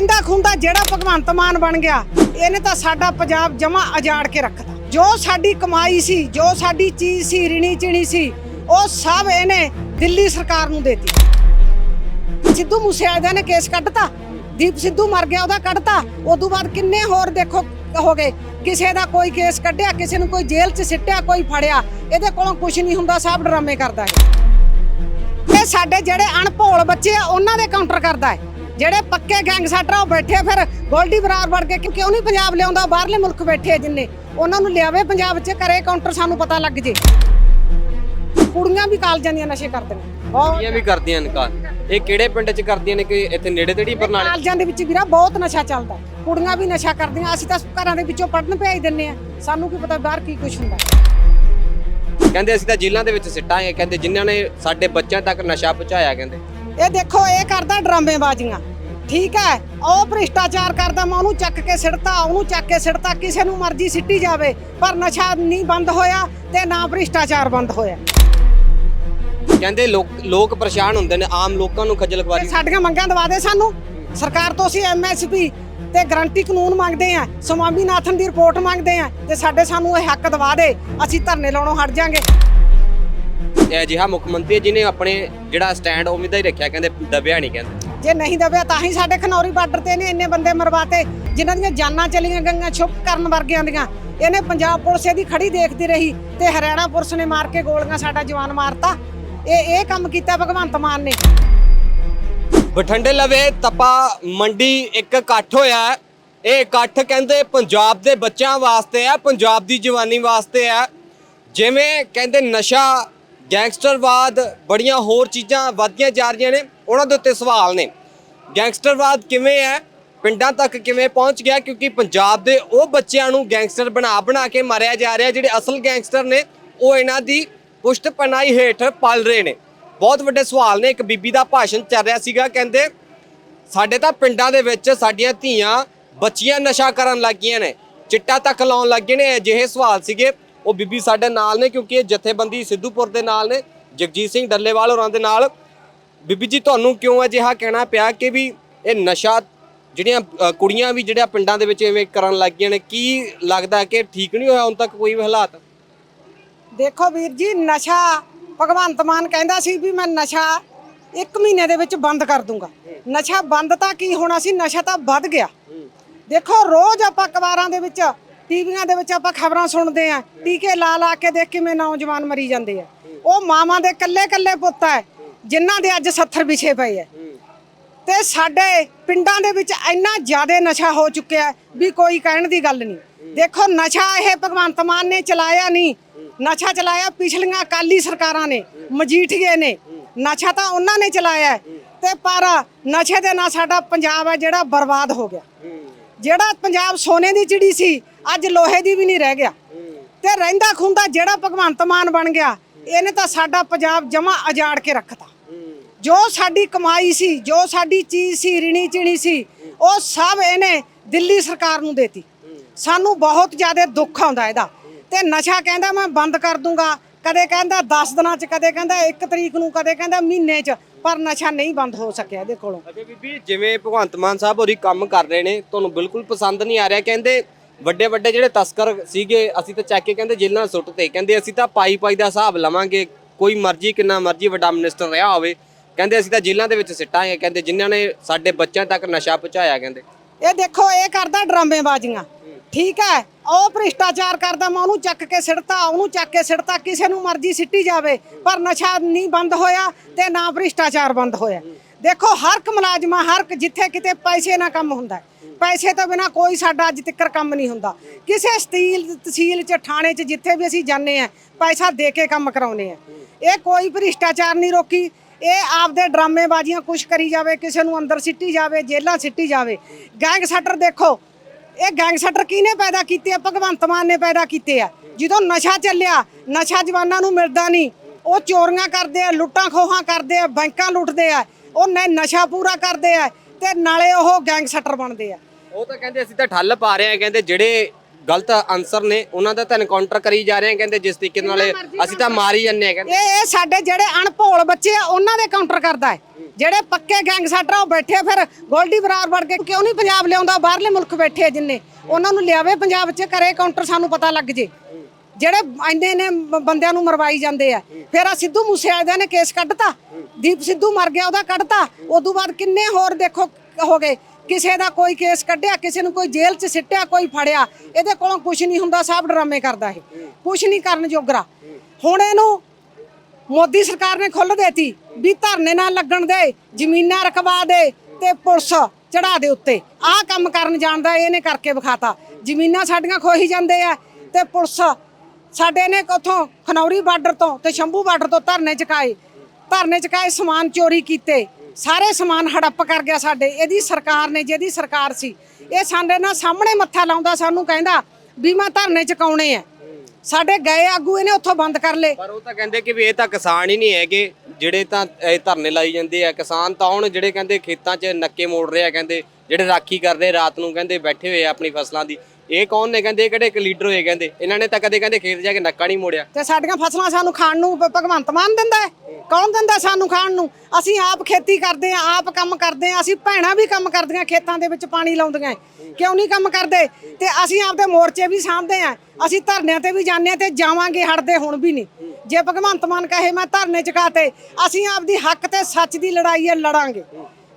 ਰਹਿੰਦਾ ਖੁੰਦਾ ਜਿਹੜਾ ਭਗਵੰਤ ਮਾਨ ਬਣ ਗਿਆ, ਇਹਨੇ ਤਾਂ ਸਾਡਾ ਪੰਜਾਬ ਜਮਾ ਅਜਾੜ ਕੇ ਰੱਖਤਾ। ਜੋ ਸਾਡੀ ਕਮਾਈ ਸੀ, ਜੋ ਸਾਡੀ ਚੀਜ਼ ਸੀ, ਰਿਣੀ ਚਿਣੀ ਸੀ, ਉਹ ਸਭ ਇਹਨੇ ਦਿੱਲੀ ਸਰਕਾਰ ਨੂੰ ਦੇਤੀ। ਸਿੱਧੂ ਮੂਸੇਵਾਲੇ ਨੇ ਕੇਸ ਕੱਢਤਾ, ਦੀਪ ਸਿੱਧੂ ਮਰ ਗਿਆ, ਉਹਦਾ ਕੱਢਤਾ। ਉਦੋਂ ਬਾਅਦ ਕਿੰਨੇ ਹੋਰ ਦੇਖੋ ਹੋ ਗਏ, ਕਿਸੇ ਦਾ ਕੋਈ ਕੇਸ ਕੱਢਿਆ, ਕਿਸੇ ਨੂੰ ਕੋਈ ਜੇਲ੍ਹ 'ਚ ਸਿੱਟਿਆ, ਕੋਈ ਫੜਿਆ, ਇਹਦੇ ਕੋਲੋਂ ਕੁਝ ਨਹੀਂ ਹੁੰਦਾ, ਸਭ ਡਰਾਮੇ ਕਰਦਾ ਹੈ। ਇਹ ਸਾਡੇ ਜਿਹੜੇ ਅਣਭੋਲ ਬੱਚੇ ਆ, ਉਹਨਾਂ ਦੇ ਕਾਊਂਟਰ ਕਰਦਾ ਹੈ। ਜਿਹੜੇ ਪੱਕੇ ਗੈਂਗਸਟਰ ਆ ਉਹ ਬੈਠੇ ਫਿਰ ਗੋਲਡੀ ਬਰਾਰ ਵੜ ਕੇ ਕਿਉਂ ਨਹੀਂ ਪੰਜਾਬ ਲਿਆਉਂਦਾ ਬਾਹਰਲੇ ਮੁਲਕ ਬੈਠੇ ਆ ਜਿੰਨੇ। ਉਹਨਾਂ ਨੂੰ ਲਿਆਵੇ ਪੰਜਾਬ 'ਚ ਕਰੇ ਕਾਊਂਟਰ ਸਾਨੂੰ ਪਤਾ ਲੱਗ ਜੇ। ਕੁੜੀਆਂ ਵੀ ਕਾਲਜਾਂ ਦੀਆਂ ਨਸ਼ੇ ਕਰਦੀਆਂ ਬਹੁਤ ਇਹ ਵੀ ਕਰਦੀਆਂ ਨਿਕਾਲ ਇਹ ਕਿਹੜੇ ਪਿੰਡ 'ਚ ਕਰਦੀਆਂ ਨੇ ਕਿ ਇੱਥੇ ਨੇੜੇ ਤੇੜੀ ਬਰਨਾਲੇ? ਕਾਲਜਾਂ ਦੇ ਵਿੱਚ ਵੀਰਾ ਬਹੁਤ ਨਸ਼ਾ ਚੱਲਦਾ। ਕੁੜੀਆਂ ਵੀ ਨਸ਼ਾ ਕਰਦੀਆਂ ਅਸੀਂ ਤਾਂ ਘਰਾਂ ਦੇ ਵਿੱਚੋਂ ਪੜਨ ਭੇਜ ਦਿੰਨੇ ਆ। ਸਾਨੂੰ ਕੀ ਪਤਾ ਬਾਹਰ ਕੀ ਕੁਝ ਹੁੰਦਾ। ਕਹਿੰਦੇ ਅਸੀਂ ਤਾਂ ਜੇਲ੍ਹਾਂ ਦੇ ਵਿੱਚ ਸਿੱਟਾਂਗੇ ਕਹਿੰਦੇ ਜਿਨ੍ਹਾਂ ਨੇ ਸਾਡੇ ਬੱਚਿਆਂ ਤੱਕ ਨਸ਼ਾ ਪਹੁੰਚਾਇਆ ਕਹਿੰਦੇ। ਇਹ ਦੇਖੋ ਇਹ ਕਰਦਾ ਡਰਾਮੇਬਾਜ਼ੀਆਂ। ਠੀਕ ਹੈ ਉਹ ਭ੍ਰਿਸ਼ਟਾਚਾਰ ਕਰਦਾ ਮੈਂ ਉਹਨੂੰ ਚੱਕ ਕੇ ਸਿੱਟਤਾ ਉਹਨੂੰ ਚੱਕ ਕੇ ਸਿੱਟਤਾ ਕਿਸੇ ਨੂੰ ਮਰਜ਼ੀ ਸਿੱਟੀ ਜਾਵੇ ਪਰ ਨਸ਼ਾ ਨਹੀਂ ਬੰਦ ਹੋਇਆ ਤੇ ਨਾ ਭ੍ਰਿਸ਼ਟਾਚਾਰ ਬੰਦ ਹੋਇਆ। ਕਹਿੰਦੇ ਲੋਕ ਲੋਕ ਪਰੇਸ਼ਾਨ ਹੁੰਦੇ ਨੇ ਆਮ ਲੋਕਾਂ ਨੂੰ ਖੱਜਲ ਖਵਾਰੀ ਸਾਡੀਆਂ ਮੰਗਾਂ ਦਵਾ ਦੇ ਸਾਨੂੰ। ਸਰਕਾਰ ਤੋਂ ਅਸੀਂ ਐਮਐਸਪੀ ਤੇ ਗਰੰਟੀ ਕਾਨੂੰਨ ਮੰਗਦੇ ਆ ਸਵਾਮੀਨਾਥਨ ਦੀ ਰਿਪੋਰਟ ਮੰਗਦੇ ਆ ਤੇ ਸਾਡੇ ਸਾਨੂੰ ਇਹ ਹੱਕ ਦਵਾ ਦੇ ਅਸੀਂ ਧਰਨੇ ਲਾਉਣੋਂ ਹਟ ਜਾਾਂਗੇ। ਇਹ ਅਜਿਹਾ ਮੁੱਖ ਮੰਤਰੀ ਜਿਨੇ ਆਪਣੇ ਜਿਹੜਾ ਸਟੈਂਡ ਉਵੇਂ ਦਾ ਹੀ ਰੱਖਿਆ ਕਹਿੰਦੇ ਦਬਿਆ ਨਹੀਂ ਕਹਿੰਦੇ। ਜੇ ਨਹੀਂ ਦਬਿਆ ਤਾਂ ਹੀ ਸਾਡੇ ਖਨੌਰੀ ਬਾਰਡਰ ਤੇ ਨੇ ਇੰਨੇ ਬੰਦੇ ਮਰਵਾਤੇ, ਜਿਨ੍ਹਾਂ ਦੀਆਂ ਜਾਨਾਂ ਚਲੀਆਂ ਗਈਆਂ ਛੁਪ ਕਰਨ ਵਰਗਿਆਂ ਦੀਆਂ। ਇਹਨੇ ਪੰਜਾਬ ਪੁਲਿਸ ਇਹਦੀ ਖੜੀ ਦੇਖਦੀ ਰਹੀ ਤੇ ਹਰਿਆਣਾ ਪੁਲਿਸ ਨੇ ਮਾਰ ਕੇ ਗੋਲੀਆਂ ਸਾਡਾ ਜਵਾਨ ਮਾਰਤਾ। ਇਹ ਇਹ ਕੰਮ ਕੀਤਾ ਭਗਵੰਤ ਮਾਨ ਨੇ। ਬਠਿੰਡੇ ਲਵੇ ਤਪਾ ਮੰਡੀ ਇੱਕ ਇਕੱਠ ਹੋਇਆ ਹੈ। ਇਹ ਇਕੱਠ ਕਹਿੰਦੇ ਪੰਜਾਬ ਦੇ ਬੱਚਿਆਂ ਵਾਸਤੇ ਆ ਪੰਜਾਬ ਦੀ ਜਵਾਨੀ ਵਾਸਤੇ ਹੈ। ਜਿਵੇਂ ਕਹਿੰਦੇ ਨਸ਼ਾ ਗੈਂਗਸਟਰਵਾਦ ਬੜੀਆਂ ਹੋਰ ਚੀਜ਼ਾਂ ਵੱਧਦੀਆਂ ਜਾ ਰਹੀਆਂ ਨੇ, ਉਹਨਾਂ ਦੇ ਉੱਤੇ ਸਵਾਲ ਨੇ। ਗੈਂਗਸਟਰਵਾਦ ਕਿਵੇਂ ਹੈ? ਪਿੰਡਾਂ ਤੱਕ ਕਿਵੇਂ ਪਹੁੰਚ ਗਿਆ? ਕਿਉਂਕਿ ਪੰਜਾਬ ਦੇ ਉਹ ਬੱਚਿਆਂ ਨੂੰ ਗੈਂਗਸਟਰ ਬਣਾ ਬਣਾ ਕੇ ਮਾਰਿਆ ਜਾ ਰਿਹਾ, ਜਿਹੜੇ ਅਸਲ ਗੈਂਗਸਟਰ ਨੇ, ਉਹ ਇਹਨਾਂ ਦੀ ਪੁਸ਼ਤ ਪਨਾਈ ਹੇਠ ਪਲ ਰਹੇ ਨੇ। ਬਹੁਤ ਵੱਡੇ ਸਵਾਲ ਨੇ। ਇੱਕ ਬੀਬੀ ਦਾ ਭਾਸ਼ਣ ਚੱਲ ਰਿਹਾ ਸੀਗਾ, ਕਹਿੰਦੇ, ਸਾਡੇ ਤਾਂ ਪਿੰਡਾਂ ਦੇ ਵਿੱਚ ਸਾਡੀਆਂ ਧੀਆਂ ਬੱਚੀਆਂ ਨਸ਼ਾ ਕਰਨ ਲੱਗੀਆਂ ਨੇ, ਚਿੱਟਾ ਤੱਕ ਲਾਉਣ ਲੱਗੇ ਨੇ। ਅਜਿਹੇ ਸਵਾਲ ਸੀਗੇ। ਉਹ ਬੀਬੀ ਸਾਡੇ ਨਾਲ ਨੇ ਕਿਉਂਕਿ ਇਹ ਜਥੇਬੰਦੀ ਸਿੱਧੂਪੁਰ ਦੇ ਨਾਲ ਨੇ, ਜਗਜੀਤ ਸਿੰਘ ਡੱਲੇਵਾਲ ਹੋਰਾਂ ਦੇ ਨਾਲ। ਬੀਬੀ ਜੀ, ਤੁਹਾਨੂੰ ਕਿਉਂ ਅਜਿਹਾ ਕਹਿਣਾ ਪਿਆ ਕਿ ਵੀ ਇਹ ਨਸ਼ਾ ਜਿਹੜੀਆਂ ਕੁੜੀਆਂ ਵੀ ਜਿਹੜੀਆਂ ਪਿੰਡਾਂ ਦੇ ਵਿੱਚ ਐਵੇਂ ਕਰਨ ਲੱਗੀਆਂ ਨੇ, ਕੀ ਲੱਗਦਾ ਕਿ ਠੀਕ ਨਹੀਂ ਹੋਇਆ ਹੁਣ ਤੱਕ ਕੋਈ ਵੀ ਹਾਲਾਤ? ਦੇਖੋ ਵੀਰ ਜੀ, ਨਸ਼ਾ ਭਗਵੰਤ ਮਾਨ ਕਹਿੰਦਾ ਸੀ ਵੀ ਮੈਂ ਨਸ਼ਾ 1 ਮਹੀਨੇ ਦੇ ਵਿੱਚ ਬੰਦ ਕਰ ਦੂੰਗਾ। ਨਸ਼ਾ ਬੰਦ ਤਾਂ ਕੀ ਹੋਣਾ ਸੀ? ਨਸ਼ਾ ਤਾਂ ਵੱਧ ਗਿਆ। ਦੇਖੋ ਰੋਜ਼ ਆਪਾਂ ਅਖਬਾਰਾਂ ਦੇ ਵਿੱਚ ਟੀਵੀਆਂ ਦੇ ਵਿੱਚ ਆਪਾਂ ਖਬਰਾਂ ਸੁਣਦੇ ਆ, ਟੀਕੇ ਲਾ ਲਾ ਕੇ ਦੇਖ ਕਿਵੇਂ ਨੌਜਵਾਨ ਮਰੀ ਜਾਂਦੇ ਆ। ਉਹ ਮਾਵਾਂ ਦੇ ਕੱਲੇ ਕੱਲੇ ਪੁੱਤ ਆ, ਜਿਨ੍ਹਾਂ ਦੇ ਅੱਜ 70 ਵਿਛੇ ਪਏ ਆ। ਤੇ ਸਾਡੇ ਪਿੰਡਾਂ ਦੇ ਵਿੱਚ ਇੰਨਾ ਜ਼ਿਆਦਾ ਨਸ਼ਾ ਹੋ ਚੁੱਕਿਆ ਵੀ ਕੋਈ ਕਹਿਣ ਦੀ ਗੱਲ ਨਹੀਂ। ਦੇਖੋ, ਨਸ਼ਾ ਇਹ ਭਗਵੰਤ ਮਾਨ ਨੇ ਚਲਾਇਆ ਨਹੀਂ। ਨਸ਼ਾ ਚਲਾਇਆ ਪਿਛਲੀਆਂ ਅਕਾਲੀ ਸਰਕਾਰਾਂ ਨੇ, ਮਜੀਠੀਏ ਨੇ। ਨਸ਼ਾ ਤਾਂ ਉਹਨਾਂ ਨੇ ਚਲਾਇਆ। ਤੇ ਪਰ ਨਸ਼ੇ ਦੇ ਨਾਲ ਸਾਡਾ ਪੰਜਾਬ ਹੈ ਜਿਹੜਾ ਬਰਬਾਦ ਹੋ ਗਿਆ। ਜਿਹੜਾ ਪੰਜਾਬ ਸੋਨੇ ਦੀ ਚਿੜੀ ਸੀ ਅੱਜ ਲੋਹੇ ਦੀ ਵੀ ਨਹੀਂ ਰਹਿ ਗਿਆ। ਤੇ ਰਹਿੰਦਾ ਖੁੰਦਾ ਜਿਹੜਾ ਭਗਵੰਤ ਮਾਨ ਬਣ ਗਿਆ ਇਹਨੇ ਤਾਂ ਸਾਡਾ ਪੰਜਾਬ ਜਮਾ ਅਜਾੜ ਕੇ ਰੱਖਤਾ। ਜੋ ਸਾਡੀ ਕਮਾਈ ਸੀ ਜੋ ਸਾਡੀ ਚੀਜ਼ ਸੀ ਰਿਣੀ ਚਿਣੀ ਸੀ ਉਹ ਸਭ ਇਹਨੇ ਦਿੱਲੀ ਸਰਕਾਰ ਨੂੰ ਦੇਤੀ। ਸਾਨੂੰ ਬਹੁਤ ਜ਼ਿਆਦਾ ਦੁੱਖ ਆਉਂਦਾ ਇਹਦਾ। ਤੇ ਨਸ਼ਾ ਕਹਿੰਦਾ ਮੈਂ ਬੰਦ ਕਰ ਦੂੰਗਾ। ਕਦੇ ਕਹਿੰਦਾ 10 ਦਿਨਾਂ ਚ ਕਦੇ ਕਹਿੰਦਾ 1 ਤਰੀਕ ਨੂੰ ਕਦੇ ਕਹਿੰਦਾ ਮਹੀਨੇ ਚ ਪਰ ਨਸ਼ਾ ਨਹੀਂ ਬੰਦ ਹੋ ਸਕਿਆ ਇਹਦੇ ਕੋਲੋਂ। ਅੱਛਾ ਬੀਬੀ ਜਿਵੇਂ ਭਗਵੰਤ ਮਾਨ ਸਾਹਿਬ ਹੋਰੀ ਕੰਮ ਕਰ ਰਹੇ ਨੇ ਤੁਹਾਨੂੰ ਬਿਲਕੁਲ ਪਸੰਦ ਨਹੀਂ ਆ ਰਿਹਾ। ਕਹਿੰਦੇ ਵੱਡੇ ਵੱਡੇ ਜਿਹੜੇ ਤਸਕਰ ਸੀਗੇ, ਅਸੀਂ ਤਾਂ ਚੱਕ ਕੇ ਕਹਿੰਦੇ ਜੇਲ੍ਹਾਂ 'ਚ ਕਹਿੰਦੇ ਅਸੀਂ ਤਾਂ ਪਾਈ ਪਾਈ ਦਾ ਹਿਸਾਬ ਲਵਾਂਗੇ, ਕੋਈ ਮਰਜ਼ੀ, ਕਿੰਨਾ ਮਰਜ਼ੀ ਵੱਡਾ ਮਿਨਿਸਟਰ ਰਿਹਾ ਹੋਵੇ। ਕਹਿੰਦੇ ਅਸੀਂ ਤਾਂ ਜੇਲ੍ਹਾਂ ਦੇ ਵਿੱਚ ਸਿੱਟਾਂਗੇ, ਕਹਿੰਦੇ ਜਿਨ੍ਹਾਂ ਨੇ ਸਾਡੇ ਬੱਚਿਆਂ ਤੱਕ ਨਸ਼ਾ ਪਹੁੰਚਾਇਆ, ਕਹਿੰਦੇ। ਇਹ ਦੇਖੋ, ਇਹ ਕਰਦਾ ਡਰਾਮੇਬਾਜ਼ੀਆਂ। ਠੀਕ ਹੈ, ਉਹ ਭ੍ਰਿਸ਼ਟਾਚਾਰ ਕਰਦਾ, ਮੈਂ ਉਹਨੂੰ ਚੱਕ ਕੇ ਸਿੜਤਾ ਉਹਨੂੰ ਚੱਕ ਕੇ ਸਿੜਤਾ ਕਿਸੇ ਨੂੰ ਮਰਜ਼ੀ ਸਿੱਟੀ ਜਾਵੇ, ਪਰ ਨਸ਼ਾ ਨਹੀਂ ਬੰਦ ਹੋਇਆ ਤੇ ਨਾ ਭ੍ਰਿਸ਼ਟਾਚਾਰ ਬੰਦ ਹੋਇਆ। ਦੇਖੋ, ਹਰ ਇੱਕ ਮੁਲਾਜ਼ਮਾ, ਹਰ ਇੱਕ ਜਿੱਥੇ ਕਿਤੇ ਪੈਸੇ ਨਾਲ ਕੰਮ ਹੁੰਦਾ ਪੈਸੇ ਤੋਂ ਬਿਨਾ ਕੋਈ ਸਾਡਾ ਅੱਜ ਤੱਕ ਕੰਮ ਨਹੀਂ ਹੁੰਦਾ। ਕਿਸੇ ਸਟੀਲ, ਤਹਿਸੀਲ ਚ, ਥਾਣੇ ਚ, ਜਿੱਥੇ ਵੀ ਅਸੀਂ ਜਾਂਦੇ ਆ ਪੈਸਾ ਦੇ ਕੇ ਕੰਮ ਕਰਾਉਨੇ ਆ ਇਹ ਕੋਈ ਭ੍ਰਿਸ਼ਟਾਚਾਰ ਨਹੀਂ ਰੋਕੀ। ਇਹ ਆਪਦੇ ਡਰਾਮੇਬਾਜ਼ੀਆਂ ਕੁਛ ਕਰੀ ਜਾਵੇ, ਕਿਸੇ ਨੂੰ ਅੰਦਰ ਸਿੱਟੀ ਜਾਵੇ ਜੇਲਾਂ ਸਿੱਟੀ ਜਾਵੇ। ਗੈਂਗਸਟਰ ਦੇਖੋ, ਇਹ ਗੈਂਗਸਟਰ ਕਿਹਨੇ ਪੈਦਾ ਕੀਤੇ ਆ? ਭਗਵੰਤ ਮਾਨ ਨੇ ਪੈਦਾ ਕੀਤੇ ਆ। ਜਦੋਂ ਨਸ਼ਾ ਚੱਲਿਆ, ਨਸ਼ਾ ਜਵਾਨਾਂ ਨੂੰ ਮਿਲਦਾ ਨਹੀਂ। ਉਹ ਚੋਰੀਆਂ ਕਰਦੇ ਆ ਲੁੱਟਾਂ ਖੋਹਾਂ ਕਰਦੇ ਆ, ਬੈਂਕਾਂ ਲੁੱਟਦੇ ਆ। ਉਹ ਨ- ਨਸ਼ਾ ਪੂਰਾ ਕਰਦੇ ਆ ਤੇ ਨਾਲੇ ਉਹ ਗੈਂਗਸਟਰ ਬਣਦੇ ਆ। ਉਹ ਤਾਂ ਕਹਿੰਦੇ ਅਸੀਂ ਤਾਂ ਠੱਲ ਪਾ ਰਹੇ ਹਾਂ ਕਹਿੰਦੇ ਜਿਹੜੇ ਗਲਤ ਆਨਸਰ ਨੇ ਉਹਨਾਂ ਦਾ ਤਾਂ ਐਨਕਾਊਂਟਰ ਕਰੀ ਜਾ ਰਹੇ ਆ ਕਹਿੰਦੇ ਜਿਸ ਤਰੀਕੇ ਨਾਲ ਅਸੀਂ ਤਾਂ ਮਾਰ ਜੰਨੇ ਆ ਕਹਿੰਦੇ। ਇਹ ਇਹ ਸਾਡੇ ਜਿਹੜੇ ਅਣਭੋਲ ਬੱਚੇ ਆ ਉਹਨਾਂ ਦੇ ਕਾਊਂਟਰ ਕਰਦਾ ਹੈ। ਜਿਹੜੇ ਪੱਕੇ ਗੈਂਗਸਟਰ ਆ ਉਹ ਬੈਠੇ ਆ ਫਿਰ ਗੋਲਡੀ ਬਰਾਰ ਵੜ ਕੇ ਕਿਉਂ ਨਹੀਂ ਪੰਜਾਬ ਲਿਆਉਂਦਾ ਬਾਹਰਲੇ ਮੁਲਕ ਬੈਠੇ ਆ ਜਿੰਨੇ। ਉਹਨਾਂ ਨੂੰ ਲਿਆਵੇ ਪੰਜਾਬ 'ਚ ਕਰੇ ਕਾਊਂਟਰ ਸਾਨੂੰ ਪਤਾ ਲੱਗ ਜੇ। ਜਿਹੜੇ ਇੰਨੇ ਨੇ ਬੰਦਿਆਂ ਨੂੰ ਮਰਵਾਈ ਜਾਂਦੇ ਆ। ਫਿਰ ਆ ਸਿੱਧੂ ਮੂਸੇਵਾਲੇ ਨੇ ਕੇਸ ਕੱਢਤਾ। ਦੀਪ ਸਿੱਧੂ ਮਰ ਗਿਆ, ਉਹਦਾ ਕੱਢਤਾ। ਉਦੋਂ ਬਾਅਦ ਕਿੰਨੇ ਹੋਰ ਦੇਖੋ ਹੋ ਗਏ। ਕਿਸੇ ਦਾ ਕੋਈ ਕੇਸ ਕੱਢਿਆ, ਕਿਸੇ ਨੂੰ ਕੋਈ ਜੇਲ੍ਹ 'ਚ ਸਿੱਟਿਆ, ਕੋਈ ਫੜਿਆ। ਇਹਦੇ ਕੋਲੋਂ ਕੁਝ ਨਹੀਂ ਹੁੰਦਾ, ਸਭ ਡਰਾਮੇ ਕਰਦਾ ਇਹ। ਕੁਝ ਨਹੀਂ ਕਰਨ ਜੋਗਰਾ। ਹੁਣ ਇਹਨੂੰ ਮੋਦੀ ਸਰਕਾਰ ਨੇ ਖੁੱਲ ਦੇਤੀ ਵੀ ਧਰਨੇ ਨਾ ਲੱਗਣ ਦੇ, ਜ਼ਮੀਨਾਂ ਰਖਵਾ ਦੇ ਤੇ ਪੁਲਿਸ ਚੜਾ ਦੇ ਉੱਤੇ। ਆਹ ਕੰਮ ਕਰਨ ਜਾਣਦਾ ਇਹਨੇ ਕਰਕੇ ਵਿਖਾਤਾ। ਜ਼ਮੀਨਾਂ ਸਾਡੀਆਂ ਖੋਹੀ ਜਾਂਦੇ ਆ ਤੇ ਪੁਲਿਸ ਸਾਡੇ ਨੇ ਉਥੋਂ ਖਨੌਰੀ ਬਾਰਡਰ ਤੋਂ ਤੇ ਸ਼ੰਭੂ ਬਾਰਡਰ ਤੋਂ ਧਰਨੇ ਚਕਾਏ। ਧਰਨੇ ਚਕਾਏ, ਸਮਾਨ ਚੋਰੀ ਕੀਤੇ। ਸਾਰੇ ਸਮਾਨ ਹੜੱਪ ਕਰ ਗਿਆ ਸਾਡੇ। ਇਹਦੀ ਸਰਕਾਰ ਨੇ, ਜਿਹਦੀ ਸਰਕਾਰ ਸੀ, ਇਹ ਸਾਡੇ ਨਾਲ ਸਾਹਮਣੇ ਮੱਥਾ ਲਾਉਂਦਾ, ਸਾਨੂੰ ਕਹਿੰਦਾ ਵੀ ਮੈਂ ਧਰਨੇ ਚਕਾਉਣੇ ਆ। ਸਾਡੇ ਗਏ ਆਗੂ ਇਹਨੇ ਉੱਥੋਂ ਬੰਦ ਕਰ ਲਏ। ਪਰ ਉਹ ਤਾਂ ਕਹਿੰਦੇ ਕਿ ਵੀ ਇਹ ਤਾਂ ਕਿਸਾਨ ਹੀ ਨਹੀਂ ਹੈਗੇ, ਜਿਹੜੇ ਤਾਂ ਇਹ ਧਰਨੇ ਲਾਈ ਜਾਂਦੇ ਆ। ਕਿਸਾਨ ਤਾਂ ਹੁਣ ਜਿਹੜੇ ਕਹਿੰਦੇ ਖੇਤਾਂ 'ਚ ਨੱਕੇ ਮੋੜ ਰਹੇ ਆ, ਕਹਿੰਦੇ ਜਿਹੜੇ ਰਾਖੀ ਕਰਦੇ ਰਾਤ ਨੂੰ ਕਹਿੰਦੇ ਬੈਠੇ ਹੋਏ ਆ ਆਪਣੀ ਫਸਲਾਂ ਦੀ। ਇਹ ਕੌਣ ਨੇ ਕਹਿੰਦੇ? ਇਹ ਕਿਹੜੇ ਇੱਕ ਲੀਡਰ ਹੋਏ ਕਹਿੰਦੇ? ਇਹਨਾਂ ਨੇ ਤਾਂ ਕਦੇ ਕਹਿੰਦੇ ਖੇਤ ਜਾ ਕੇ ਨੱਕਾ ਨਹੀਂ ਮੋੜਿਆ। ਤੇ ਸਾਡੀਆਂ ਫਸਲਾਂ ਸਾਨੂੰ ਖਾਣ ਨੂੰ ਭ- ਭਗਵੰਤ ਮਾਨ ਦਿੰਦਾ ਹੈ। ਕੌਣ ਦਿੰਦਾ ਸਾਨੂੰ ਖਾਣ ਨੂੰ? ਅਸੀਂ ਆਪ ਖੇਤੀ ਕਰਦੇ ਆਂ ਆਪ ਕੰਮ ਕਰਦੇ ਆਂ ਅਸੀਂ ਭੈਣਾਂ ਵੀ ਕੰਮ ਕਰਦੀਆਂ ਖੇਤਾਂ ਦੇ ਵਿੱਚ ਪਾਣੀ ਲਾਉਂਦੀਆਂ ਕਿਉਂ ਨਹੀਂ ਕੰਮ ਕਰਦੇ? ਤੇ ਅਸੀਂ ਆਪਦੇ ਮੋਰਚੇ ਵੀ ਸਾਂਭਦੇ ਆਂ ਅਸੀਂ ਧਰਨਿਆਂ ਤੇ ਵੀ ਜਾਂਦੇ ਹਾਂ ਤੇ ਜਾਵਾਂਗੇ ਹਟਦੇ ਹੁਣ ਵੀ ਨਹੀਂ। ਜੇ ਭਗਵੰਤ ਮਾਨ ਕਹੇ ਮੈਂ ਧਰਨੇ ਚੁਕਾਤੇ ਅਸੀਂ ਆਪਦੀ ਹੱਕ ਤੇ ਸੱਚ ਦੀ ਲੜਾਈ ਹੈ, ਲੜਾਂਗੇ।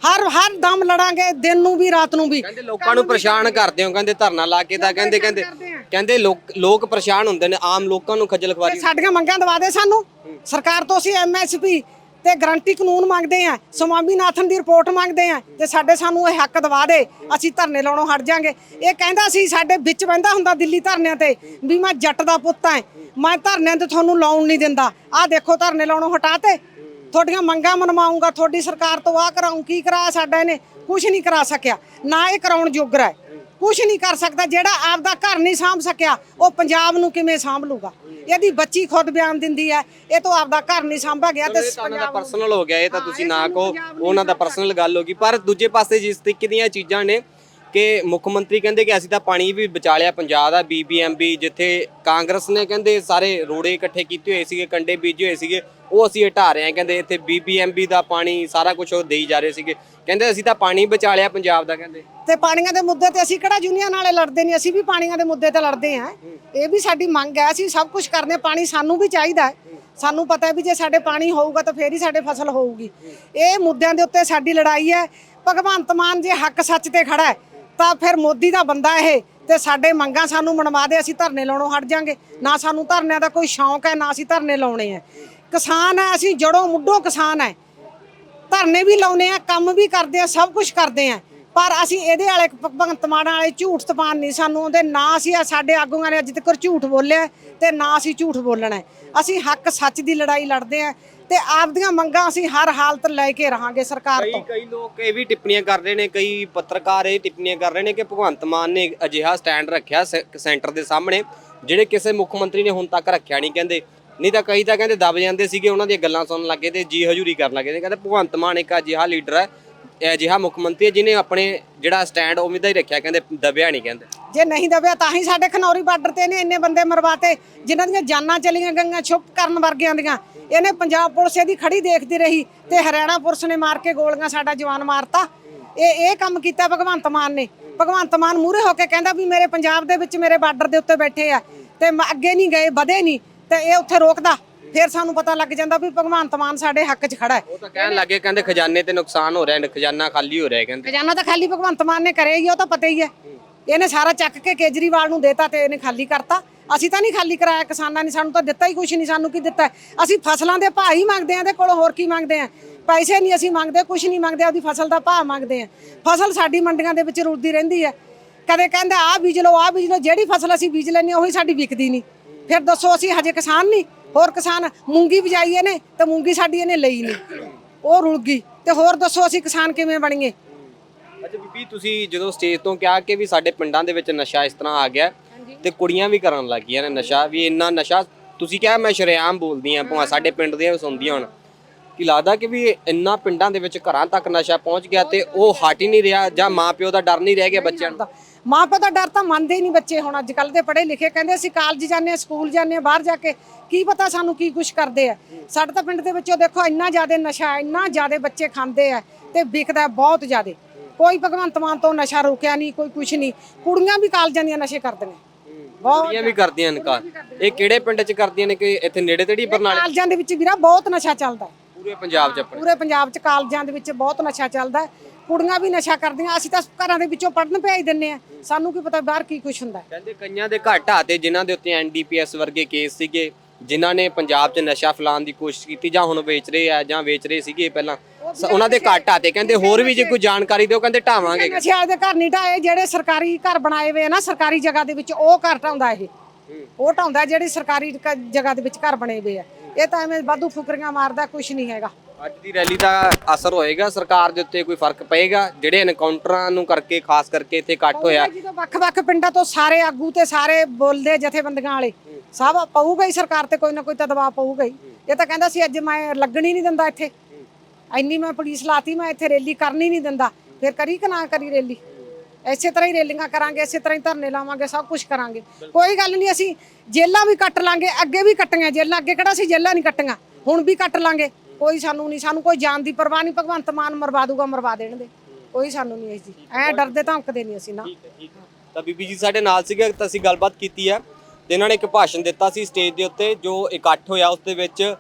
ਹਰ ਹਰ ਦਮ ਲੜਾਂਗੇ ਦਿਨ ਨੂੰ ਵੀ ਰਾਤ ਨੂੰ ਵੀ। ਕਹਿੰਦੇ ਲੋਕਾਂ ਨੂੰ ਪਰੇਸ਼ਾਨ ਕਰਦੇ ਹੋ ਕਹਿੰਦੇ ਧਰਨਾ ਲਾ ਕੇ ਤਾਂ ਕਹਿੰਦੇ ਕਹਿੰਦੇ ਕਹਿੰਦੇ ਲੋਕ ਲੋਕ ਪਰੇਸ਼ਾਨ ਹੁੰਦੇ ਨੇ ਆਮ ਲੋਕਾਂ ਨੂੰ ਖੱਜਲ ਖਵਾਰੀ ਸਾਡੀਆਂ ਮੰਗਾਂ ਦਵਾ ਦੇ ਸਾਨੂੰ। ਸਰਕਾਰ ਤੋਂ ਅਸੀਂ ਐਮਐਸਪੀ ਤੇ ਗਰੰਟੀ ਕਾਨੂੰਨ ਮੰਗਦੇ ਆ ਸਵਾਮੀਨਾਥਨ ਦੀ ਰਿਪੋਰਟ ਮੰਗਦੇ ਆ ਤੇ ਸਾਡੇ ਸਾਨੂੰ ਇਹ ਹੱਕ ਦਵਾ ਦੇ ਅਸੀਂ ਧਰਨੇ ਲਾਉਣੋਂ ਹਟ ਜਾਾਂਗੇ। ਇਹ ਕਹਿੰਦਾ ਸੀ ਸਾਡੇ ਵਿੱਚ ਬਹਿੰਦਾ ਹੁੰਦਾ ਦਿੱਲੀ ਧਰਨਿਆਂ ਤੇ ਵੀ ਮੈਂ ਜੱਟ ਦਾ ਪੁੱਤ ਐ ਮੈਂ ਧਰਨਿਆਂ ਤੇ ਤੁਹਾਨੂੰ ਲਾਉਣ ਨਹੀਂ ਦਿੰਦਾ। ਆਹ ਦੇਖੋ ਧਰਨੇ ਲਾਉਣੋਂ ਹਟਾਤੇ ਤੁਹਾਡੀਆਂ ਮੰਗਾਂ ਮਨਵਾਉਂਗਾ ਤੁਹਾਡੀ ਸਰਕਾਰ ਤੋਂ ਆਹ ਕਰਾਉਂ ਕੀ ਕਰਾਇਆ ਸਾਡਾ ਇਹਨੇ? ਕੁਝ ਨਹੀਂ ਕਰਾ ਸਕਿਆ। ਨਾ ਇਹ ਕਰਾਉਣ ਜੋਗਰਾ ਹੈ ਕੁਝ ਨਹੀਂ ਕਰ ਸਕਦਾ ਜਿਹੜਾ ਆਪਦਾ ਘਰ ਨਹੀਂ ਸਾਂਭ ਸਕਿਆ ਉਹ ਪੰਜਾਬ ਨੂੰ ਕਿਵੇਂ ਸਾਂਭ ਲੂਗਾ ਇਹਦੀ ਬੱਚੀ ਖੁਦ ਬਿਆਨ ਦਿੰਦੀ ਹੈ ਇਹ ਤੋਂ ਆਪਦਾ ਘਰ ਨਹੀਂ ਸਾਂਭਾ ਗਿਆ ਤੇ ਉਹਨਾਂ ਦਾ ਪਰਸਨਲ ਹੋ ਗਿਆ ਇਹ ਤਾਂ ਤੁਸੀਂ ਨਾ ਕਹੋ ਉਹਨਾਂ ਦਾ ਪਰਸਨਲ ਗੱਲ ਹੋ ਗਈ ਪਰ ਦੂਜੇ ਪਾਸੇ ਜਿਸ ਤਰੀਕੇ ਦੀਆਂ ਚੀਜ਼ਾਂ ਨੇ ਕਿ ਮੁੱਖ ਮੰਤਰੀ ਕਹਿੰਦੇ ਕਿ ਅਸੀਂ ਤਾਂ ਪਾਣੀ ਵੀ ਬਚਾ ਲਿਆ, ਪੰਜਾਬ ਦਾ ਬੀਬੀਐਮਬੀ ਜਿੱਥੇ ਕਾਂਗਰਸ ਨੇ ਕਹਿੰਦੇ ਸਾਰੇ ਰੋੜੇ ਇਕੱਠੇ ਕੀਤੇ ਹੋਏ ਸੀਗੇ, ਕੰਡੇ ਬੀਜੇ ਹੋਏ ਸੀਗੇ, ਉਹ ਅਸੀਂ ਹਟਾ ਰਹੇ ਹਾਂ, ਕਹਿੰਦੇ ਇੱਥੇ ਬੀਬੀਐਮਬੀ ਦਾ ਪਾਣੀ ਸਾਰਾ ਕੁਝ ਉਹ ਦੇਈ ਜਾ ਰਹੇ ਸੀਗੇ। ਕਹਿੰਦੇ ਅਸੀਂ ਤਾਂ ਪਾਣੀ ਬਚਾ ਲਿਆ ਪੰਜਾਬ ਦਾ, ਕਹਿੰਦੇ। ਤੇ ਪਾਣੀਆਂ ਦੇ ਮੁੱਦੇ ਤੇ ਅਸੀਂ ਕਿਹੜਾ ਯੂਨੀਅਨ ਵਾਲੇ ਲੜਦੇ ਨਹੀਂ, ਅਸੀਂ ਵੀ ਪਾਣੀਆਂ ਦੇ ਮੁੱਦੇ ਤੇ ਲੜਦੇ ਹਾਂ। ਇਹ ਵੀ ਸਾਡੀ ਮੰਗ ਹੈ, ਅਸੀਂ ਸਭ ਕੁਝ ਕਰਦੇ ਹਾਂ ਪਾਣੀ ਸਾਨੂੰ ਵੀ ਚਾਹੀਦਾ ਹੈ। ਸਾਨੂੰ ਪਤਾ ਹੈ ਵੀ ਜੇ ਸਾਡੇ ਪਾਣੀ ਹੋਊਗਾ ਤਾਂ ਫੇਰ ਹੀ ਸਾਡੇ ਫਸਲ ਹੋਊਗੀ। ਇਹ ਮੁੱਦਿਆਂ ਦੇ ਉੱਤੇ ਸਾਡੀ ਲੜਾਈ ਹੈ। ਭਗਵੰਤ ਮਾਨ ਜੇ ਹੱਕ ਸੱਚ ਤੇ ਖੜਾ ਹੈ ਤਾਂ ਫਿਰ ਮੋਦੀ ਦਾ ਬੰਦਾ ਇਹ, ਤੇ ਸਾਡੇ ਮੰਗਾਂ ਸਾਨੂੰ ਮਨਵਾ ਦੇ, ਅਸੀਂ ਧਰਨੇ ਲਾਉਣੋਂ ਹਟ ਜਾਾਂਗੇ। ਨਾ ਸਾਨੂੰ ਧਰਨਿਆਂ ਦਾ ਕੋਈ ਸ਼ੌਂਕ ਹੈ, ਨਾ ਅਸੀਂ ਧਰਨੇ ਲਾਉਣੇ ਆ ਕਿਸਾਨ ਹੈ, ਅਸੀਂ ਜੜੋਂ ਮੁੱਢੋਂ ਕਿਸਾਨ ਹੈ। ਧਰਨੇ ਵੀ ਲਾਉਨੇ ਆ ਕੰਮ ਵੀ ਕਰਦੇ ਆ ਸਭ ਕੁਝ ਕਰਦੇ ਆ ਪਰ ਅਸੀਂ ਇਹਦੇ ਵਾਲੇ ਭਗਵੰਤ ਮਾਨ ਵਾਲੇ ਝੂਠ ਤਪਾਨ ਨਹੀਂ ਸਾਨੂੰ ਆਉਂਦੇ, ਨਾ ਅਸੀਂ ਸਾਡੇ ਆਗੂਆਂ ਨੇ ਅੱਜ ਤੱਕ ਝੂਠ ਬੋਲਿਆ ਤੇ ਨਾ ਅਸੀਂ ਝੂਠ ਬੋਲਣਾ ਅਸੀਂ ਹੱਕ ਸੱਚ ਦੀ ਲੜਾਈ ਲੜਦੇ ਆ ਤੇ ਆਪਦੀਆਂ ਮੰਗਾਂ ਅਸੀਂ ਹਰ ਹਾਲਤ ਲੈ ਕੇ ਰਹਾਂਗੇ ਸਰਕਾਰ ਕਈ ਤੋਂ। ਕਈ ਲੋਕ ਇਹ ਵੀ ਟਿੱਪਣੀਆਂ ਕਰ ਰਹੇ ਨੇ ਕਈ ਪੱਤਰਕਾਰ ਇਹ ਟਿੱਪਣੀਆਂ ਕਰ ਰਹੇ ਨੇ ਕਿ ਭਗਵੰਤ ਮਾਨ ਨੇ ਅਜਿਹਾ ਸਟੈਂਡ ਰੱਖਿਆ ਸ- ਸੈਂਟਰ ਦੇ ਸਾਹਮਣੇ ਜਿਹੜੇ ਕਿਸੇ ਮੁੱਖ ਮੰਤਰੀ ਨੇ ਹੁਣ ਤੱਕ ਰੱਖਿਆ ਨਹੀਂ ਕਹਿੰਦੇ। ਨਹੀਂ ਤਾਂ ਕਈ ਤਾਂ ਕਹਿੰਦੇ ਦਬ ਜਾਂਦੇ ਸੀਗੇ ਉਹਨਾਂ ਦੀਆਂ ਗੱਲਾਂ ਸੁਣਨ ਲੱਗੇ ਤੇ ਜੀ ਹਜੂਰੀ ਕਰਨ ਲੱਗੇ ਤੇ ਕਹਿੰਦੇ ਭਗਵੰਤ ਮਾਨ ਇੱਕ ਅਜਿਹਾ ਲੀਡਰ ਹੈ ਅਜਿਹਾ ਮੁੱਖ ਮੰਤਰੀ ਹੈ ਜਿਹਨੇ ਆਪਣੇ ਜਿਹੜਾ ਸਟੈਂਡ ਉਵੇਂ ਦਾ ਹੀ ਰੱਖਿਆ, ਕਹਿੰਦੇ ਦਬਿਆ ਨਹੀਂ ਕਹਿੰਦੇ। ਜੇ ਨਹੀਂ ਦਬਿਆ ਤਾਂ ਹੀ ਸਾਡੇ ਖਨੌਰੀ ਬਾਰਡਰ ਤੇ ਇਹਨੇ ਇੰਨੇ ਬੰਦੇ ਮਰਵਾਤੇ ਜਿਨ੍ਹਾਂ ਦੀਆਂ ਜਾਨਾਂ ਚਲੀਆਂ ਗਈਆਂ ਛੁਪ ਕਰਨ ਵਰਗਿਆਂ ਦੀਆਂ। ਇਹਨੇ ਪੰਜਾਬ ਪੁਲਿਸ ਇਹਦੀ ਖੜੀ ਦੇਖਦੀ ਰਹੀ ਤੇ ਹਰਿਆਣਾ ਪੁਲਿਸ ਨੇ ਮਾਰ ਕੇ ਗੋਲੀਆਂ ਸਾਡਾ ਜਵਾਨ ਮਾਰਤਾ। ਇਹ ਇਹ ਕੰਮ ਕੀਤਾ ਭਗਵੰਤ ਮਾਨ ਨੇ। ਭਗਵੰਤ ਮਾਨ ਮੂਹਰੇ ਹੋ ਕੇ ਕਹਿੰਦਾ ਵੀ ਮੇਰੇ ਪੰਜਾਬ ਦੇ ਵਿੱਚ ਮੇਰੇ ਬਾਰਡਰ ਦੇ ਉੱਤੇ ਬੈਠੇ ਆ ਤੇ ਅੱਗੇ ਨਹੀਂ ਗਏ, ਵਧੇ ਨਹੀਂ ਤੇ ਇਹ ਉੱਥੇ ਰੋਕਦਾ। ਫਿਰ ਸਾਨੂੰ ਪਤਾ ਲੱਗ ਜਾਂਦਾ ਵੀ ਭਗਵੰਤ ਮਾਨ ਸਾਡੇ ਹੱਕ 'ਚ ਖੜਾ ਹੈ। ਉਹ ਤਾਂ ਕਹਿਣ ਲੱਗੇ ਕਹਿੰਦੇ ਖਜ਼ਾਨੇ ਤੇ ਨੁਕਸਾਨ ਹੋ ਰਿਹਾ ਹੈ ਖਜ਼ਾਨਾ ਖਾਲੀ ਹੋ ਰਿਹਾ ਹੈ ਕਹਿੰਦੇ। ਖਜ਼ਾਨਾ ਤਾਂ ਖਾਲੀ ਭਗਵੰਤ ਮਾਨ ਨੇ ਕਰਿਆ ਹੀ ਆ, ਉਹ ਤਾਂ ਪਤਾ ਹੀ ਹੈ। ਇਹਨੇ ਸਾਰਾ ਚੱਕ ਕੇ ਕੇਜਰੀਵਾਲ ਨੂੰ ਦੇਤਾ ਤੇ ਇਹਨੇ ਖਾਲੀ ਕਰਤਾ। ਅਸੀਂ ਤਾਂ ਨਹੀਂ ਖਾਲੀ ਕਰਾਇਆ ਕਿਸਾਨਾਂ ਨੇ ਸਾਨੂੰ ਤਾਂ ਦਿੱਤਾ ਹੀ ਕੁਝ ਨਹੀਂ ਸਾਨੂੰ ਕੀ ਦਿੱਤਾ ਅਸੀਂ ਫਸਲਾਂ ਦੇ ਭਾਅ ਹੀ ਮੰਗਦੇ ਆਂ ਤੇ ਕੋਲੋਂ ਹੋਰ ਕੀ ਮੰਗਦੇ ਆਂ ਪੈਸੇ ਨਹੀਂ ਅਸੀਂ ਮੰਗਦੇ ਕੁਝ ਨਹੀਂ ਮੰਗਦੇ ਆਪਦੀ ਫਸਲ ਦਾ ਭਾਅ ਮੰਗਦੇ ਆਂ ਫਸਲ ਸਾਡੀ ਮੰਡੀਆਂ ਦੇ ਵਿੱਚ ਰੁਲਦੀ ਰਹਿੰਦੀ ਹੈ। ਕਦੇ ਕਹਿੰਦੇ ਆਹ ਬੀਜ ਲਓ ਆਹ ਬੀਜ ਲਓ ਜਿਹੜੀ ਫਸਲ ਅਸੀਂ ਬੀਜ ਹਾਂ ਉਹੀ ਸਾਡੀ ਵਿਕਦੀ ਨਹੀਂ। ਫਿਰ ਦੱਸੋ ਅਸੀਂ ਹਜੇ ਕਿਸਾਨ ਨਹੀਂ। ਹੋਰ ਕਿਸਾਨ ਮੂੰਗੀ ਬਜਾਈ ਇਹਨੇ ਤੇ ਮੂੰਗੀ ਸਾਡੀ ਇਹਨੇ ਲਈ ਨਹੀਂ। ਉਹ ਰੁਲ ਗਈ। ਤੇ ਹੋਰ ਦੱਸੋ ਅਸੀਂ ਕਿਸਾਨ ਕਿਵੇਂ ਬਣੀਏ? ਅੱਛਾ ਬੀਬੀ ਤੁਸੀਂ ਜਦੋਂ ਸਟੇਜ ਤੋਂ ਕਿਹਾ ਕਿ ਵੀ ਸਾਡੇ ਪਿੰਡਾਂ ਦੇ ਵਿੱਚ ਨਸ਼ਾ ਇਸ ਤਰ੍ਹਾਂ ਆ ਗਿਆ ਤੇ ਕੁੜੀਆਂ ਵੀ ਕਰਨ ਲੱਗ ਗਈਆਂ ਨੇ ਨਸ਼ਾ ਵੀ ਇੰਨਾ ਨਸ਼ਾ ਤੁਸੀਂ ਕਿਹਾ ਮੈਂ ਸ਼ਰੇਆਮ ਬੋਲਦੀ ਆ ਭਾਵੇਂ ਸਾਡੇ ਪਿੰਡ ਵੀ ਸੁਣਦੀਆਂ ਹੁਣ ਕੀ ਲੱਗਦਾ ਕਿ ਵੀ ਇੰਨਾ ਪਿੰਡਾਂ ਦੇ ਵਿੱਚ ਘਰਾਂ ਤੱਕ ਨਸ਼ਾ ਪਹੁੰਚ ਗਿਆ ਤੇ ਉਹ ਹਟ ਹੀ ਨਹੀਂ ਰਿਹਾ ਜਾਂ ਮਾਪਿਓ ਦਾ ਡਰ ਨਹੀਂ ਰਹਿ ਗਿਆ ਬੱਚਿਆਂ ਨੂੰ? ਮਾਂ ਪਿਓ ਦਾ ਡਰ ਤਾਂ ਮੰਨਦੇ ਹੀ ਨਹੀਂ ਬੱਚੇ ਹੁਣ ਅੱਜ ਕੱਲ ਦੇ ਪੜ੍ਹੇ ਲਿਖੇ। ਕਹਿੰਦੇ ਅਸੀਂ ਕਾਲਜ ਜਾਂਦੇ ਹਾਂ ਸਕੂਲ ਜਾਂਦੇ ਹਾਂ ਬਾਹਰ ਜਾ ਕੇ ਕੀ ਪਤਾ ਸਾਨੂੰ ਕੀ ਕੁਝ ਕਰਦੇ ਆ। ਸਾਡੇ ਤਾਂ ਪਿੰਡ ਦੇ ਵਿੱਚੋਂ ਦੇਖੋ ਇੰਨਾ ਜ਼ਿਆਦਾ ਨਸ਼ਾ ਇੰਨਾ ਜ਼ਿਆਦਾ ਬੱਚੇ ਖਾਂਦੇ ਆ ਤੇ ਵਿਕਦਾ ਬਹੁਤ ਜ਼ਿਆਦਾ। ਕੋਈ ਭਗਵੰਤ ਮਾਨ ਤੋਂ ਨਸ਼ਾ ਰੋਕਿਆ ਨਹੀਂ ਕੋਈ ਕੁਝ ਨਹੀਂ। ਕੁੜੀਆਂ ਵੀ ਕਾਲਜਾਂ ਦੀਆਂ ਨਸ਼ੇ ਕਰਦੀਆਂ। ਬਹੁਤ ਕੁੜੀਆਂ ਵੀ ਕਰਦੀਆਂ ਇਨਕਾਰ ਇਹ ਕਿਹੜੇ ਪਿੰਡ 'ਚ ਕਰਦੀਆਂ ਨੇ ਕਿ ਇੱਥੇ ਨੇੜੇ ਤੇੜੀ ਬਰਨਾਲੇ? ਕਾਲਜਾਂ ਦੇ ਵਿੱਚ ਵੀਰਾ ਬਹੁਤ ਨਸ਼ਾ ਚੱਲਦਾ। ਹੈ। ਪੂਰੇ ਪੰਜਾਬ 'ਚ ਆਪਣੇ। ਪੂਰੇ ਪੰਜਾਬ 'ਚ ਕਾਲਜਾਂ ਦੇ ਵਿੱਚ ਬਹੁਤ ਨਸ਼ਾ ਚੱਲਦਾ ਹੈ। ਕੁੜੀਆਂ ਵੀ ਨਸ਼ਾ ਕਰਦੀਆਂ ਅਸੀਂ ਤਾਂ ਘਰਾਂ ਦੇ ਵਿੱਚੋਂ ਪੜਨ ਭੇਜ ਦਿੰਨੇ ਆ ਸਾਨੂੰ ਕੀ ਪਤਾ ਬਾਹਰ ਕੀ ਕੁਝ ਹੁੰਦਾ ਹੈ। ਕਹਿੰਦੇ ਕਈਆਂ ਦੇ ਘਰ ਢਾਹ ਤੇ ਜਿਨ੍ਹਾਂ ਦੇ ਉੱਤੇ ਐਨਡੀਪੀਐਸ ਵਰਗੇ ਕੇਸ ਸੀਗੇ ਜਿਨ੍ਹਾਂ ਨੇ ਪੰਜਾਬ 'ਚ ਨਸ਼ਾ ਫੈਲਾਉਣ ਦੀ ਕੋਸ਼ਿਸ਼ ਕੀਤੀ ਜਾਂ ਹੁਣ ਵੇਚ ਰਹੇ ਆ ਜਾਂ ਵੇਚ ਰਹੇ ਸੀਗੇ ਪਹਿਲਾਂ ਸ- ਉਹਨਾਂ ਦੇ ਘਰ ਢਾਹ ਤੇ। ਕਹਿੰਦੇ ਹੋਰ ਵੀ ਜੇ ਕੋਈ ਜਾਣਕਾਰੀ ਦਿਓ ਕਹਿੰਦੇ ਢਾਵਾਂਗੇ। ਨਸ਼ੇ ਵਾਲੇ ਦੇ ਘਰ ਨਹੀਂ ਢਾਏ ਜਿਹੜੇ ਸਰਕਾਰੀ ਘਰ ਬਣਾਏ ਹੋਏ ਆ ਨਾ ਸਰਕਾਰੀ ਜਗ੍ਹਾ ਦੇ ਵਿੱਚ ਉਹ ਘਰ ਢਾਉਂਦਾ ਇਹ। ਉਹ ਢਾਉਂਦਾ ਜਿਹੜੀ ਸਰਕਾਰੀ ਕ- ਜਗ੍ਹਾ ਦੇ ਵਿੱਚ ਘਰ ਬਣੇ ਹੋਏ ਆ। ਇਹ ਤਾਂ ਐਵੇਂ ਵਾਧੂ ਫੁਕਰੀਆਂ ਮਾਰਦਾ ਕੁਝ ਨਹੀਂ ਹੈਗਾ। ਅੱਜ ਦੀ ਰੈਲੀ ਦਾ ਅਸਰ ਹੋਏਗਾ ਸਰਕਾਰ ਦੇ ਉੱਤੇ ਕੋਈ ਫ਼ਰਕ ਪਏਗਾ? ਜਿਹੜੇ ਐਨਕਾਊਂਟਰਾਂ ਨੂੰ ਕਰਕੇ ਖਾਸ ਕਰਕੇ ਇੱਥੇ ਇਕੱਠ ਹੋਇਆ। ਜਦੋਂ ਵੱਖ-ਵੱਖ ਪਿੰਡਾਂ ਤੋਂ ਸਾਰੇ ਆਗੂ ਤੇ ਸਾਰੇ ਬੋਲਦੇ ਜਥੇਬੰਦੀਆਂ ਵਾਲੇ। ਸਭ ਪਊਗਾ ਹੀ ਸਰਕਾਰ ਤੇ ਕੋਈ ਨਾ ਕੋਈ ਤਾਂ ਦਬਾਅ ਪਊਗਾ ਹੀ। ਇਹ ਤਾਂ ਕਹਿੰਦਾ ਸੀ ਅੱਜ ਮੈਂ ਲੱਗਣੀ ਨਹੀਂ ਦਿੰਦਾ ਇੱਥੇ। ਇੰਨੀ ਮੈਂ ਪੁਲਿਸ ਲਾਤੀ ਮੈਂ ਇੱਥੇ ਰੈਲੀ ਕਰਨੀ ਨਹੀਂ ਦਿੰਦਾ। ਫਿਰ ਕਰੀ ਕਿ ਨਾ ਕਰੀ ਰੈਲੀ? ਇਸੇ ਤਰ੍ਹਾਂ ਹੀ ਰੈਲੀਆਂ ਕਰਾਂਗੇ, ਇਸੇ ਤਰ੍ਹਾਂ ਹੀ ਧਰਨੇ ਲਾਵਾਂਗੇ, ਸਭ ਕੁਝ ਕਰਾਂਗੇ। ਕੋਈ ਗੱਲ ਨਹੀਂ, ਅਸੀਂ ਜੇਲਾਂ ਵੀ ਕੱਟ ਲਾਂਗੇ, ਅੱਗੇ ਵੀ ਕੱਟੀਆਂ ਜੇਲਾਂ ਅੱਗੇ ਕਿਹੜਾ ਸੀ ਜੇਲਾਂ ਨਹੀਂ ਕੱਟੀਆਂ, ਹੁਣ ਵੀ ਕੱਟ ਲਾਂਗੇ। ਕੋਈ ਸਾਨੂੰ ਨਹੀਂ, ਸਾਨੂੰ ਕੋਈ ਜਾਨ ਦੀ ਪਰਵਾਹ ਨਹੀਂ, ਭਗਵੰਤ ਮਾਨ ਮਰਵਾ ਦੂਗਾ, ਮਰਵਾ ਦੇਣ ਦੇ ਕੋਈ ਸਾਨੂੰ ਨਹੀਂ ਇਸ ਦੀ, ਐ ਡਰਦੇ ਧਮਕਦੇ ਨਹੀਂ ਅਸੀਂ ਨਾ। ਤਾਂ ਬੀਬੀ ਜੀ ਸਾਡੇ ਨਾਲ ਸੀਗੇ, ਤਾਂ ਅਸੀਂ ਗੱਲਬਾਤ ਕੀਤੀ ਹੈ। ਤੇ ਇਹਨਾਂ ਨੇ ਇੱਕ ਭਾਸ਼ਣ ਦਿੱਤਾ ਸੀ ਸਟੇਜ ਦੇ ਉੱਤੇ, ਜੋ ਇਕੱਠ ਹੋਇਆ, ਉਸ ਦੇ ਵਿੱਚ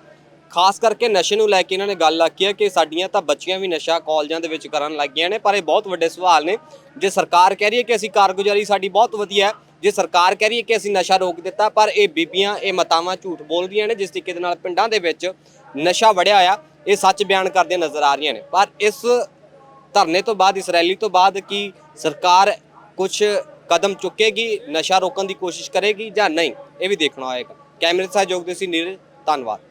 ਖਾਸ ਕਰਕੇ ਨਸ਼ੇ ਨੂੰ ਲੈ ਕੇ ਇਹਨਾਂ ਨੇ ਗੱਲ ਆਖੀ ਹੈ ਕਿ ਸਾਡੀਆਂ ਤਾਂ ਬੱਚੀਆਂ ਵੀ ਨਸ਼ਾ ਕਾਲਜਾਂ ਦੇ ਵਿੱਚ ਕਰਨ ਲੱਗ ਗਈਆਂ ਨੇ, ਪਰ ਇਹ ਬਹੁਤ ਵੱਡੇ ਸਵਾਲ ਨੇ। ਜੇ ਸਰਕਾਰ ਕਹਿ ਰਹੀ ਹੈ ਕਿ ਅਸੀਂ ਕਾਰਗੁਜ਼ਾਰੀ ਸਾਡੀ ਬਹੁਤ ਵਧੀਆ ਹੈ, ਜੇ ਸਰਕਾਰ ਕਹਿ ਰਹੀ ਹੈ ਕਿ ਅਸੀਂ ਨਸ਼ਾ ਰੋਕ ਦਿੱਤਾ, ਪਰ ਇਹ ਬੀਬੀਆਂ, ਇਹ ਮਤਾਵਾਂ ਝੂਠ ਬੋਲਦੀਆਂ ਨੇ, ਜਿਸ ਤਰੀਕੇ ਦੇ ਨਾਲ ਪਿੰਡਾਂ ਦੇ ਵਿੱਚ ਨਸ਼ਾ ਵੜਿਆ ਆ ਇਹ ਸੱਚ ਬਿਆਨ ਕਰਦੀਆਂ ਨਜ਼ਰ ਆ ਰਹੀਆਂ ਨੇ। ਪਰ ਇਸ ਧਰਨੇ ਤੋਂ ਬਾਅਦ, ਇਸ ਰੈਲੀ ਤੋਂ ਬਾਅਦ ਕੀ ਸਰਕਾਰ ਕੁਝ ਕਦਮ ਚੁੱਕੇਗੀ, ਨਸ਼ਾ ਰੋਕਣ ਦੀ ਕੋਸ਼ਿਸ਼ ਕਰੇਗੀ ਜਾਂ ਨਹੀਂ, ਇਹ ਵੀ ਦੇਖਣਾ ਹੋਏਗਾ। ਕੈਮਰੇ ਸਹਿਯੋਗ ਦੇ ਸੀ ਨੀਰਜ, ਧੰਨਵਾਦ।